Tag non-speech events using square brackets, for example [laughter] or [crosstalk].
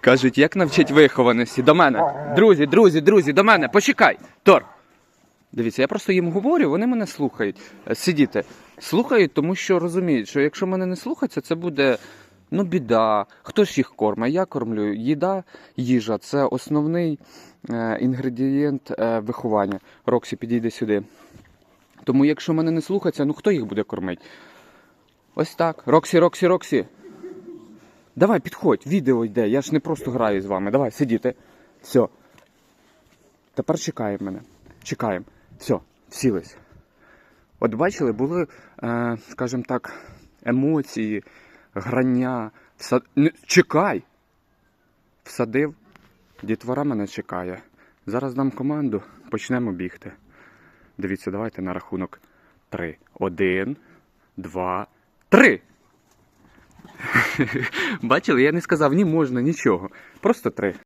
Кажуть, як навчить вихованості до мене. Друзі, друзі, друзі, до мене, почекай. Тор. Дивіться, я просто їм говорю, вони мене слухають. Е, Сидіти. Слухають, тому що розуміють, що якщо мене не слухаться, це буде ну, біда. Хтось їх кормить, я кормлю. Їда, їжа це основний е, інгредієнт е, виховання. Роксі, підійди сюди. Тому якщо мене не слухаться, ну хто їх буде кормити? Ось так. Роксі, Роксі, Роксі. Давай, підходь, відео йде. Я ж не просто граю з вами. Давай, сидіти. Все. Тепер чекаємо мене. Чекаємо. Все, сілись. От бачили, були, е, скажімо так, емоції, грання. Вса... Не, чекай! Всадив. Дітвора мене чекає. Зараз дам команду, почнемо бігти. Дивіться, давайте на рахунок три. Один, два, три. [laughs] Бачили, я не сказав ні можна, нічого. Просто три.